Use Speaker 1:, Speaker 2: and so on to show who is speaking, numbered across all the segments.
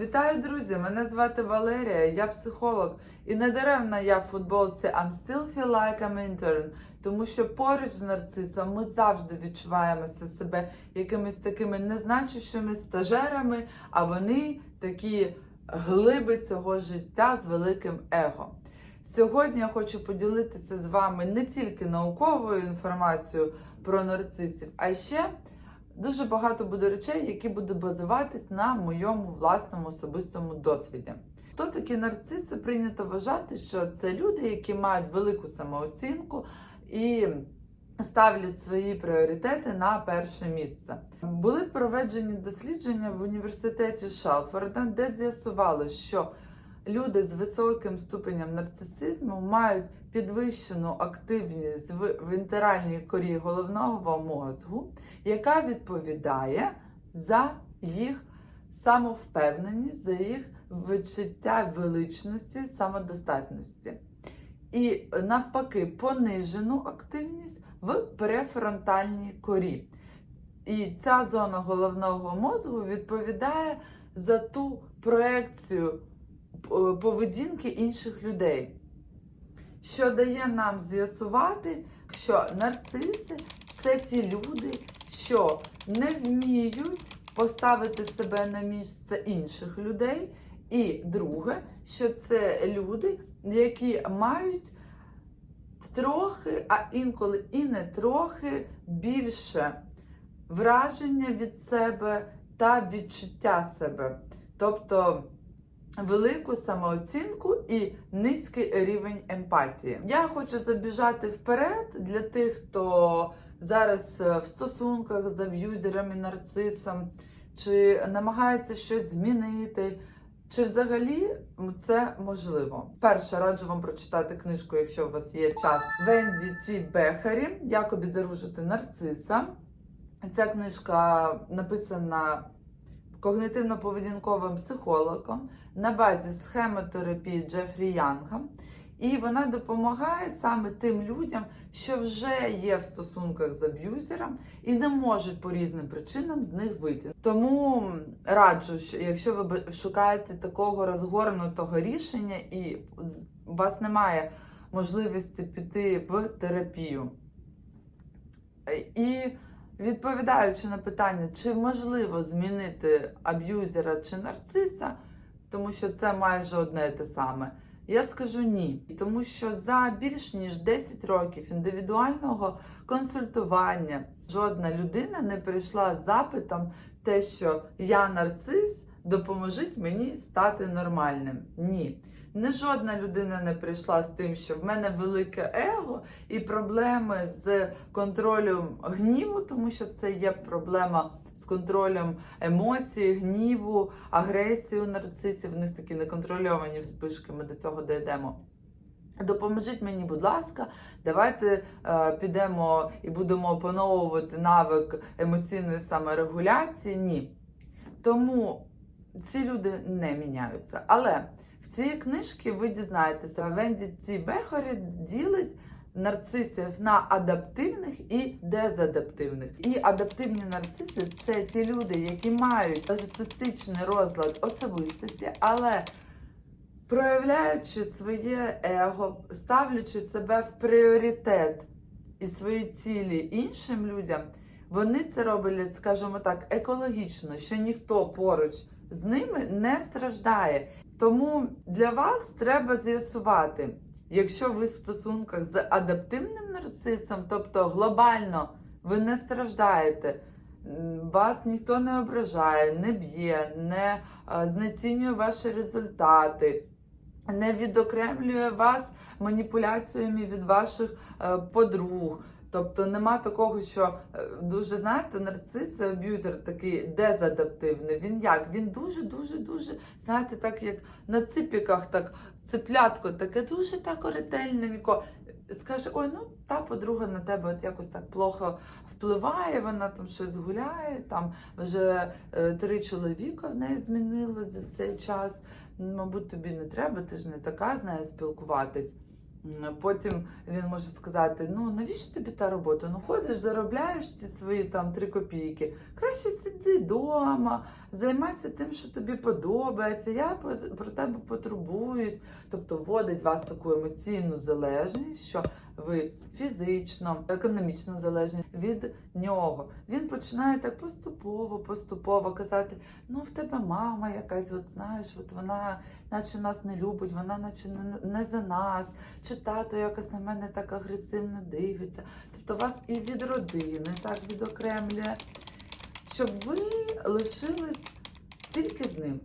Speaker 1: Вітаю, друзі! Мене звати Валерія, я психолог. І не даремно я в футболці I'm still feel like I'm intern, тому що поруч з нарцисом ми завжди відчуваємося себе якимись такими незначущими стажерами, а вони такі глиби цього життя з великим его. Сьогодні я хочу поділитися з вами не тільки науковою інформацією про нарцисів, а ще дуже багато буде речей, які будуть базуватись на моєму власному особистому досвіді. Хто такі нарциси? Прийнято вважати, що це люди, які мають велику самооцінку і ставлять свої пріоритети на перше місце. Були проведені дослідження в університеті Шалфорда, де з'ясували, що люди з високим ступенем нарцисизму мають підвищену активність в вентральній корі головного мозку, яка відповідає за їх самовпевненість, за їх відчуття величності, самодостатності. І навпаки, понижену активність в префронтальній корі. І ця зона головного мозку відповідає за ту проекцію е, поведінки інших людей, що дає нам з'ясувати, що нарциси це ті люди, що не вміють поставити себе на місце інших людей. І друге, що це люди, які мають трохи, а інколи і не трохи більше враження від себе та відчуття себе. Тобто велику самооцінку і низький рівень емпатії. Я хочу забіжати вперед для тих, хто зараз в стосунках з аб'юзером і нарцисом, чи намагається щось змінити. Чи взагалі це можливо? Перше, раджу вам прочитати книжку, якщо у вас є час Венді Ті Бехарі Як обезоружити нарциса. Ця книжка написана когнитивно-поведінковим психологом на базі схемотерапії Джефрі Янга. І вона допомагає саме тим людям, що вже є в стосунках з аб'юзером і не можуть по різним причинам з них вийти. Тому раджу, що якщо ви шукаєте такого розгорнутого рішення і у вас немає можливості піти в терапію. І відповідаючи на питання, чи можливо змінити аб'юзера чи нарциса, тому що це майже одне і те саме. Я скажу ні, тому що за більш ніж 10 років індивідуального консультування жодна людина не прийшла з запитом, те, що я нарцис, допоможіть мені стати нормальним. Ні. Не жодна людина не прийшла з тим, що в мене велике его і проблеми з контролем гніву, тому що це є проблема з контролем емоцій, гніву, агресії у нарцисів. В них такі неконтрольовані вспишки. Ми до цього дійдемо. Допоможіть мені, будь ласка, давайте е, підемо і будемо опановувати навик емоційної саморегуляції. Ні. Тому ці люди не міняються. Але в цій книжці ви дізнаєтеся, Венді Ці Бехорі ділить нарцисів на адаптивних і дезадаптивних. І адаптивні нарциси це ті люди, які мають нарцистичний розлад особистості, але проявляючи своє его, ставлячи себе в пріоритет і свої цілі іншим людям, вони це роблять, скажімо так, екологічно, що ніхто поруч з ними не страждає. Тому для вас треба з'ясувати, якщо ви в стосунках з адаптивним нарцисом, тобто глобально ви не страждаєте, вас ніхто не ображає, не б'є, не знецінює ваші результати, не відокремлює вас маніпуляціями від ваших подруг. Тобто нема такого, що дуже знаєте, нарцис, аб'юзер такий дезадаптивний. Він як? Він дуже-дуже дуже, знаєте, так як на ципіках, так цеплятко, таке дуже так ретельненько. Скаже, ой, ну та подруга на тебе от якось так плохо впливає, вона там щось гуляє, там вже е, три чоловіка в неї змінилось за цей час. Мабуть, тобі не треба, ти ж не така з нею спілкуватись. Потім він може сказати: ну навіщо тобі та робота? Ну ходиш, заробляєш ці свої там три копійки. Краще сиди вдома, займайся тим, що тобі подобається. Я про тебе потурбуюсь. Тобто вводить вас таку емоційну залежність, що ви фізично, економічно залежні від нього. Він починає так поступово, поступово казати: ну в тебе мама якась, от знаєш, от вона наче нас не любить, вона наче не за нас, чи тато якось на мене так агресивно дивиться. Тобто вас і від родини так відокремлює, щоб ви лишились тільки з ним.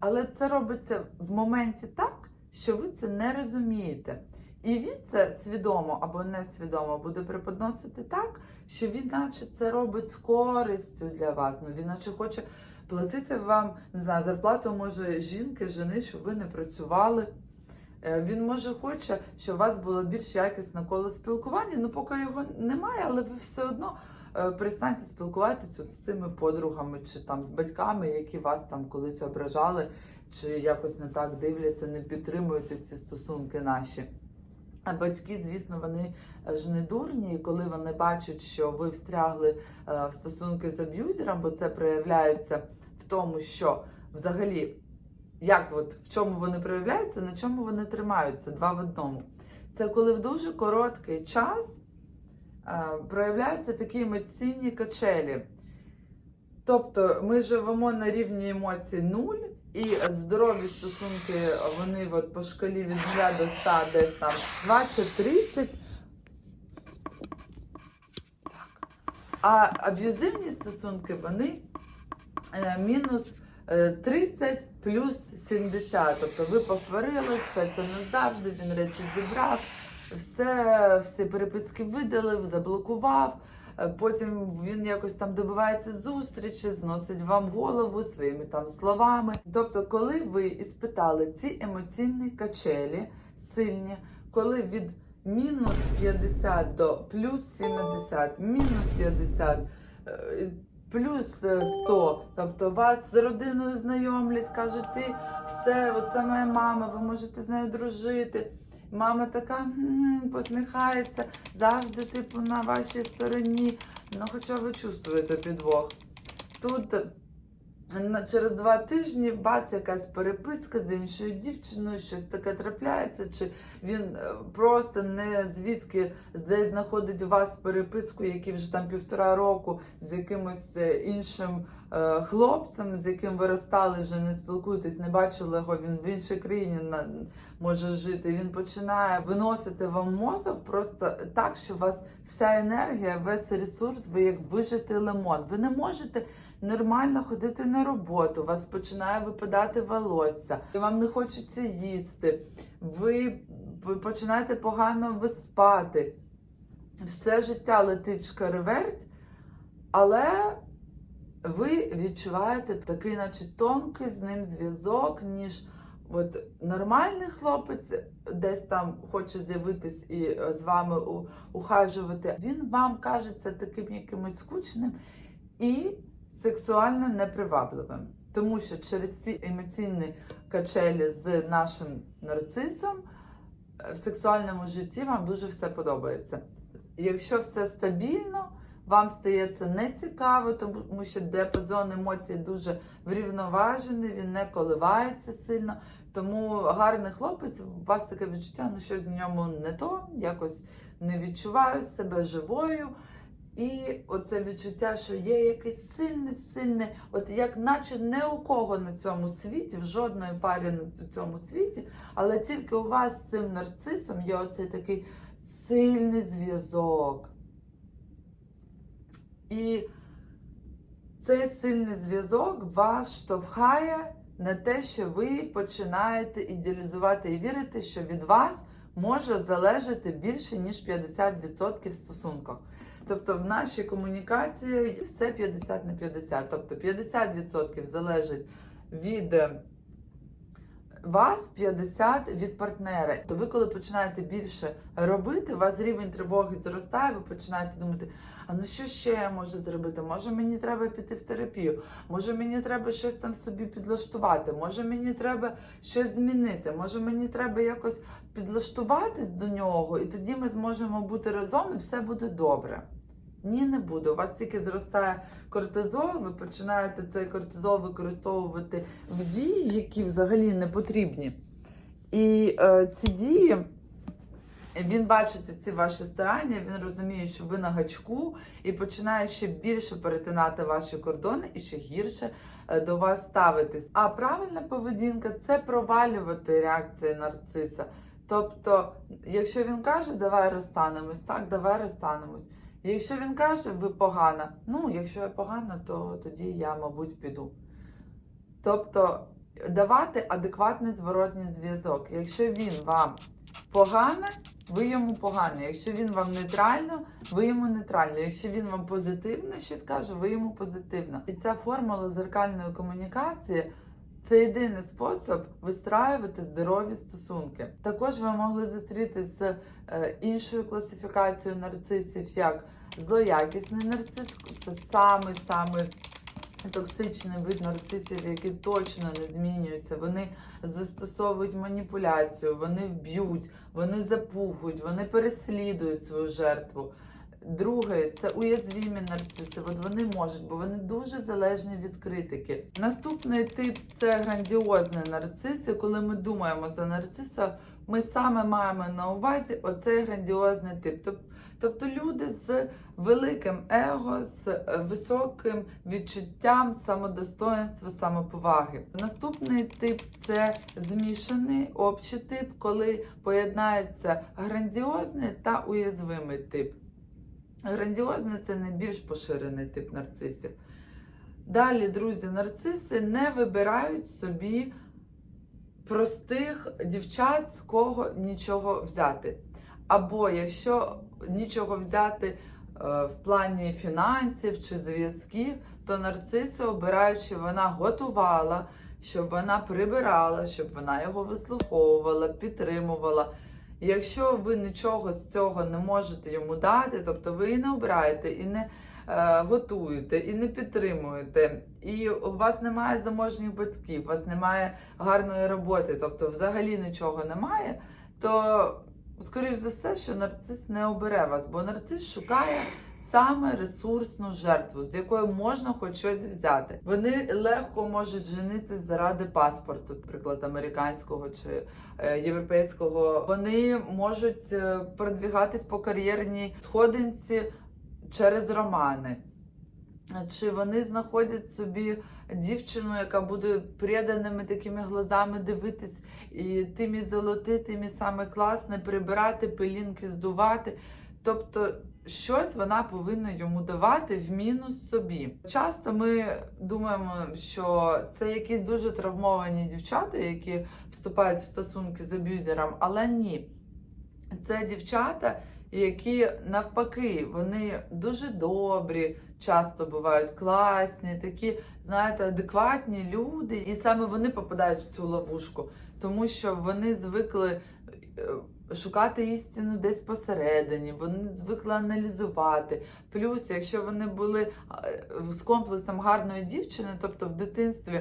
Speaker 1: Але це робиться в моменті так, що ви це не розумієте. І він це свідомо або несвідомо буде преподносити так, що він наче це робить з користю для вас. Ну він наче хоче платити вам не знаю, зарплату може жінки, жени, щоб ви не працювали. Е, Він може хоче, щоб у вас було більш якісне коло спілкування. Ну, поки його немає, але ви все одно е, перестаньте спілкуватися з цими подругами чи там з батьками, які вас там колись ображали, чи якось не так дивляться, не підтримують ці стосунки наші. А батьки, звісно, вони е, ж не дурні, і коли вони бачать, що ви встрягли е, в стосунки з аб'юзером, бо це проявляється в тому, що взагалі, як от в чому вони проявляються, на чому вони тримаються два в одному. Це коли в дуже короткий час е, проявляються такі емоційні качелі. Тобто ми живемо на рівні емоцій нуль, і здорові стосунки вони от по шкалі від 0 до 100 десь там 20-30. А аб'юзивні стосунки вони е, мінус е, 30 плюс 70. Тобто ви посварилися, це не завжди, він речі зібрав, все, всі переписки видалив, заблокував. Е, Потім він якось там добивається зустрічі, зносить вам голову своїми там словами. Тобто, коли ви іспитали ці емоційні качелі сильні, коли від мінус 50 до плюс 70, мінус 50, е, плюс е, 100, тобто вас з родиною знайомлять, кажуть, ти все, оце моя мама, ви можете з нею дружити. Мама така посміхається, завжди типу на вашій стороні. Ну, хоча ви чувствуєте підвох. Тут через два тижні бац, якась переписка з іншою дівчиною, щось таке трапляється, чи він е, просто не звідки десь знаходить у вас переписку, який вже там півтора року з якимось е, іншим е, хлопцем, з яким ви розстали, вже не спілкуєтесь, не бачили його, він в іншій країні на, може жити. Він починає виносити вам мозок просто так, що у вас вся енергія, весь ресурс, ви як вижити лимон. Ви не можете нормально ходити на роботу, у вас починає випадати волосся, і вам не хочеться їсти, ви починаєте погано виспати. Все життя летить шкареверть, але ви відчуваєте такий, наче тонкий з ним зв'язок, ніж от нормальний хлопець десь там хоче з'явитись і е, з вами ухажувати. Він вам кажеться таким якимось скучним і сексуально непривабливим. Тому що через ці емоційні качелі з нашим нарцисом е, в сексуальному житті вам дуже все подобається. Якщо все стабільно, вам стає це нецікаво, тому що диапазон емоцій дуже врівноважений, він не коливається сильно. Тому гарний хлопець, у вас таке відчуття, ну щось в ньому не то, якось не відчуваю себе живою. І оце відчуття, що є якесь сильне, сильне, от як наче не у кого на цьому світі, в жодної парі на цьому світі, але тільки у вас з цим нарцисом є оцей такий сильний зв'язок. І цей сильний зв'язок вас штовхає на те, що ви починаєте ідеалізувати і вірити, що від вас може залежати більше, ніж 50% в стосунках. Тобто в нашій комунікації все 50 на 50. Тобто 50% залежить від е, вас 50 від партнера. То ви, коли починаєте більше робити, у вас рівень тривоги зростає, ви починаєте думати, а ну що ще я можу зробити? Може мені треба піти в терапію, може мені треба щось там собі підлаштувати, може мені треба щось змінити, може мені треба якось підлаштуватись до нього, і тоді ми зможемо бути разом і все буде добре. Ні, не буде. У вас тільки зростає кортизол, ви починаєте цей кортизол використовувати в дії, які взагалі не потрібні. І е, ці дії, він бачить ці ваші старання, він розуміє, що ви на гачку, і починає ще більше перетинати ваші кордони і ще гірше е, до вас ставитись. А правильна поведінка це провалювати реакції нарциса. Тобто, якщо він каже, давай розстанемось, так, давай розстанемось. Якщо він каже, ви погана, ну, якщо я погана, то тоді я, мабуть, піду. Тобто давати адекватний зворотній зв'язок. Якщо він вам погано, ви йому погано. Якщо він вам нейтрально, ви йому нейтрально. Якщо він вам позитивно щось каже, ви йому позитивно. І ця формула зеркальної комунікації. Це єдиний спосіб вистраювати здорові стосунки. Також ви могли зустрітися з іншою класифікацією нарцисів, як злоякісний нарцис. Це самий самий токсичний вид нарцисів, які точно не змінюються. Вони застосовують маніпуляцію, вони вб'ють, вони запугують, вони переслідують свою жертву. Друге, це уязвімі нарциси. От вони можуть, бо вони дуже залежні від критики. Наступний тип це грандіозний нарцис. І коли ми думаємо за нарциса, ми саме маємо на увазі оцей грандіозний тип. Тобто люди з великим его, з е, високим відчуттям самодостоинства, самоповаги. Наступний тип це змішаний общий тип, коли поєднається грандіозний та уязвимий тип. Грандіозний це найбільш поширений тип нарцисів. Далі, друзі, нарциси не вибирають собі простих дівчат, з кого нічого взяти. Або якщо нічого взяти е, в плані фінансів чи зв'язків, то нарциси обирають, щоб вона готувала, щоб вона прибирала, щоб вона його вислуховувала, підтримувала. Якщо ви нічого з цього не можете йому дати, тобто ви і не обираєте, і не готуєте, і не підтримуєте, і у вас немає заможних батьків, у вас немає гарної роботи, тобто взагалі нічого немає, то скоріш за все, що нарцис не обере вас, бо нарцис шукає саме ресурсну жертву, з якої можна хоч щось взяти. Вони легко можуть женитися заради паспорту, наприклад, американського чи е, європейського. Вони можуть е, продвігатись по кар'єрній сходинці через романи. Чи вони знаходять собі дівчину, яка буде преданими такими глазами дивитись, і тимі золоти, тимі саме класне, прибирати, пилінки здувати. Тобто щось вона повинна йому давати в мінус собі. Часто ми думаємо, що це якісь дуже травмовані дівчата, які вступають в стосунки з аб'юзером, але ні. Це дівчата, які навпаки, вони дуже добрі, часто бувають класні, такі, знаєте, адекватні люди. І саме вони попадають в цю ловушку, тому що вони звикли е, шукати істину десь посередині, вони звикли аналізувати. Плюс, якщо вони були е, з комплексом гарної дівчини, тобто в дитинстві.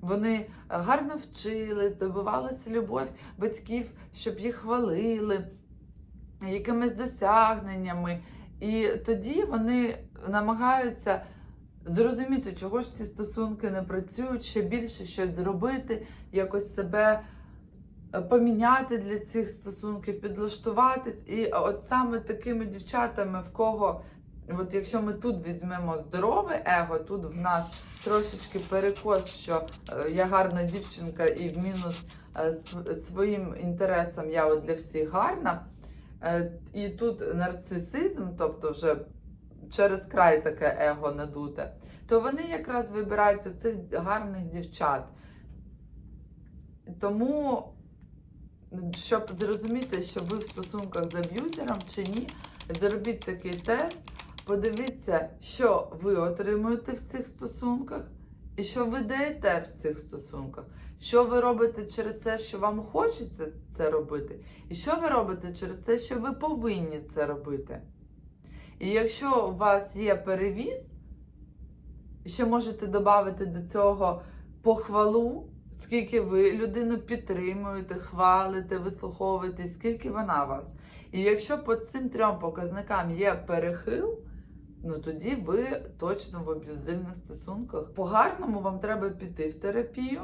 Speaker 1: Вони гарно вчились, добивалися любов батьків, щоб їх хвалили якимись досягненнями. І тоді вони намагаються зрозуміти, чого ж ці стосунки не працюють, ще більше щось зробити, якось себе е, поміняти для цих стосунків, підлаштуватись. І от саме такими дівчатами, в кого, от якщо ми тут візьмемо здорове его, тут в нас трошечки перекос, що е, я гарна дівчинка і в мінус е, своїм інтересам я от для всіх гарна. Е, І тут нарцисизм, тобто вже через край таке его надуте, то вони якраз вибирають оцих гарних дівчат. Тому, щоб зрозуміти, що ви в стосунках з аб'юзером чи ні, зробіть такий тест, подивіться, що ви отримуєте в цих стосунках, і що ви даєте в цих стосунках. Що ви робите через те, що вам хочеться це робити, і що ви робите через те, що ви повинні це робити. І якщо у вас є перевіз, ще можете додати до цього похвалу, скільки ви людину підтримуєте, хвалите, вислуховуєте, скільки вона вас. І якщо по цим трьом показникам є перехил, ну тоді ви точно в аб'юзивних стосунках. По-гарному вам треба піти в терапію,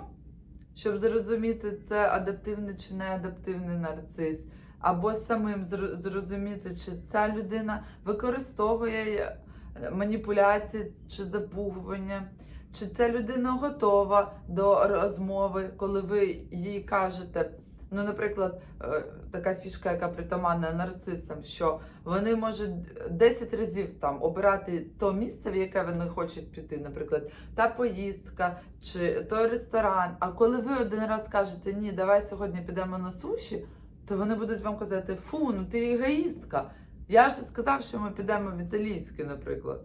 Speaker 1: щоб зрозуміти, це адаптивний чи не адаптивний нарцис, або самим зрозуміти, чи ця людина використовує е, маніпуляції чи запугування. Чи ця людина готова до розмови, коли ви їй кажете, ну, наприклад, е, така фішка, яка притаманна нарцисам, що вони можуть 10 разів там обирати то місце, в яке вони хочуть піти, наприклад, та поїздка чи той ресторан. А коли ви один раз кажете, ні, давай сьогодні підемо на суші, то вони будуть вам казати, фу, ну ти егоїстка. Я ж сказав, що ми підемо в італійське, наприклад.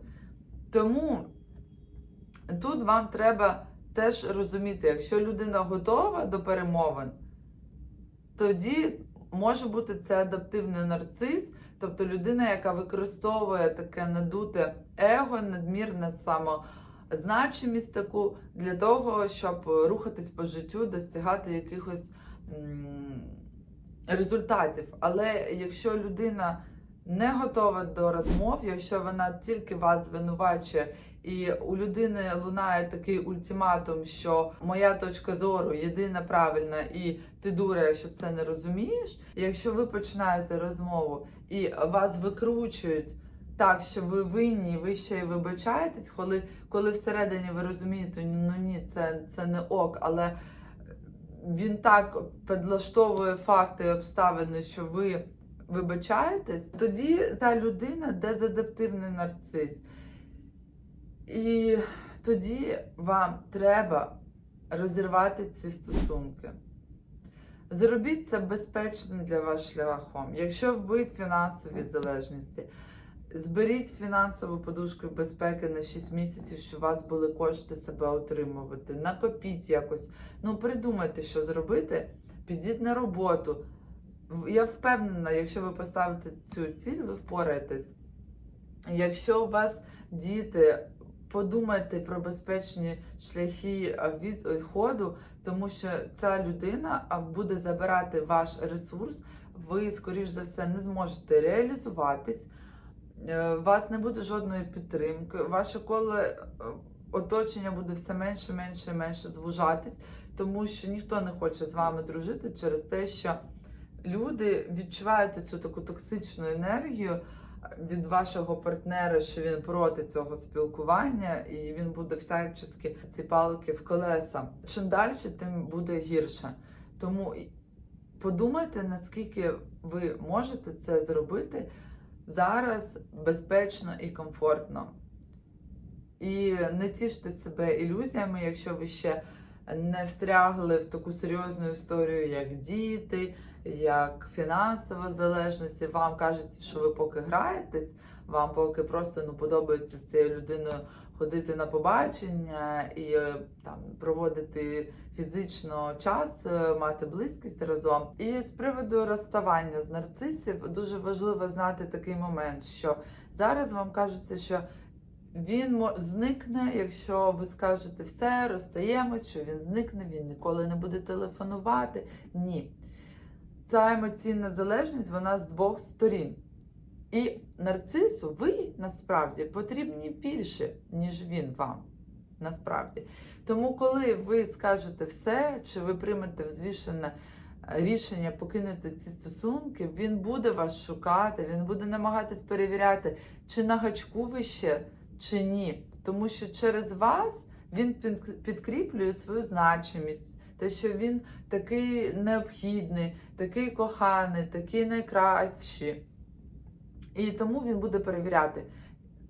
Speaker 1: Тому тут вам треба теж розуміти, якщо людина готова до перемовин, тоді може бути це адаптивний нарцис, тобто людина, яка використовує таке надуте его, надмірне самозначимість таку для того, щоб рухатись по життю, достигати якихось м, результатів. Але якщо людина не готова до розмов, якщо вона тільки вас звинувачує, і у людини лунає такий ультиматум, що моя точка зору єдина правильна, і ти дура, якщо це не розумієш. І якщо ви починаєте розмову і вас викручують так, що ви винні, ви ще й вибачаєтесь, коли, коли всередині ви розумієте, ну ні, це, це не ок, але він так підлаштовує факти і обставини, що ви вибачаєтесь, тоді та людина дезадаптивний нарцис. І тоді вам треба розірвати ці стосунки. Зробіть це безпечним для вас шляхом. Якщо ви в фінансовій залежності, зберіть фінансову подушку безпеки на 6 місяців, щоб у вас були кошти себе отримувати. Накопіть якось. Ну, придумайте, що зробити. Підіть на роботу. Я впевнена, якщо ви поставите цю ціль, ви впораєтесь. Якщо у вас діти, подумайте про безпечні шляхи відходу, тому що ця людина буде забирати ваш ресурс, ви, скоріш за все, не зможете реалізуватись, е, у вас не буде жодної підтримки, ваше коло е, оточення буде все менше, менше, менше звужатись, тому що ніхто не хоче з вами дружити через те, що люди відчувають цю таку токсичну енергію від вашого партнера, що він проти цього спілкування, і він буде всячески ці палки в колеса. Чим далі, тим буде гірше. Тому подумайте, наскільки ви можете це зробити зараз безпечно і комфортно. І не тіште себе ілюзіями, якщо ви ще не встрягли в таку серйозну історію, як діти, як фінансова залежність. І Вам кажеться, що ви поки граєтесь, вам поки просто ну, подобається з цією людиною ходити на побачення і е, там проводити фізично час, е, мати близькість разом. І з приводу розставання з нарцисів дуже важливо знати такий момент, що зараз вам кажеться, що він зникне, якщо ви скажете все, розстаємось, що він зникне, він ніколи не буде телефонувати. Ні. Ця емоційна залежність вона з двох сторін. І нарцису ви насправді потрібні більше, ніж він вам. Насправді. Тому, коли ви скажете все, чи ви приймете взвішене е, рішення покинути ці стосунки, він буде вас шукати, він буде намагатись перевіряти, чи на гачку ви ще, чи ні. Тому що через вас він підкріплює свою значимість, те, що він такий необхідний, такий коханий, такий найкращий. І тому він буде перевіряти.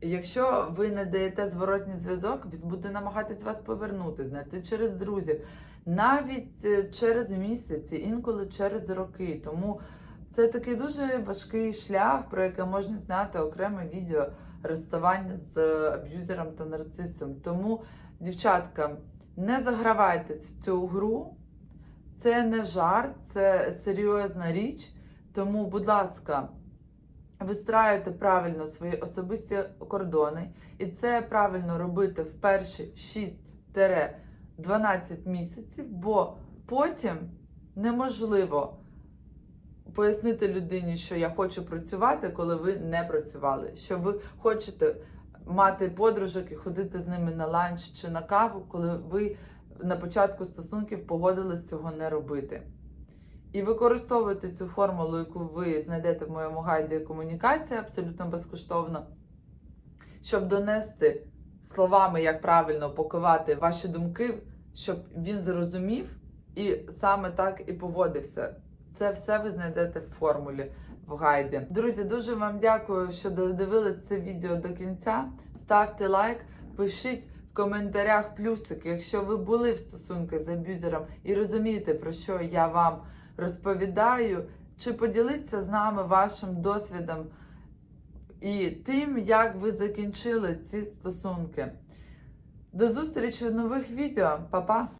Speaker 1: Якщо ви не даєте зворотній зв'язок, він буде намагатись вас повернути, знайти через друзів, навіть е, через місяці, інколи через роки. Тому це такий дуже важкий шлях, про який можна зняти окреме відео розставання з аб'юзером та нарцисом. Тому Дівчатка, не загравайтесь в цю гру. Це не жарт, це серйозна річ. Тому, будь ласка, вистраюйте правильно свої особисті кордони, і це правильно робити в перші 6-12 місяців, бо потім неможливо пояснити людині, що я хочу працювати, коли ви не працювали. Що ви хочете мати подружок і ходити з ними на ланч чи на каву, коли ви на початку стосунків погодились цього не робити. І використовуйте цю формулу, яку ви знайдете в моєму гайді комунікація абсолютно безкоштовно, щоб донести словами, як правильно пакувати ваші думки, щоб він зрозумів і саме так і поводився. Це все ви знайдете в формулі гайді. Друзі, дуже вам дякую, що додивились це відео до кінця. Ставте лайк, пишіть в коментарях плюсики, якщо ви були в стосунках з аб'юзером і розумієте, про що я вам розповідаю, чи поділіться з нами вашим досвідом і тим, як ви закінчили ці стосунки. До зустрічі в нових відео, Па-па!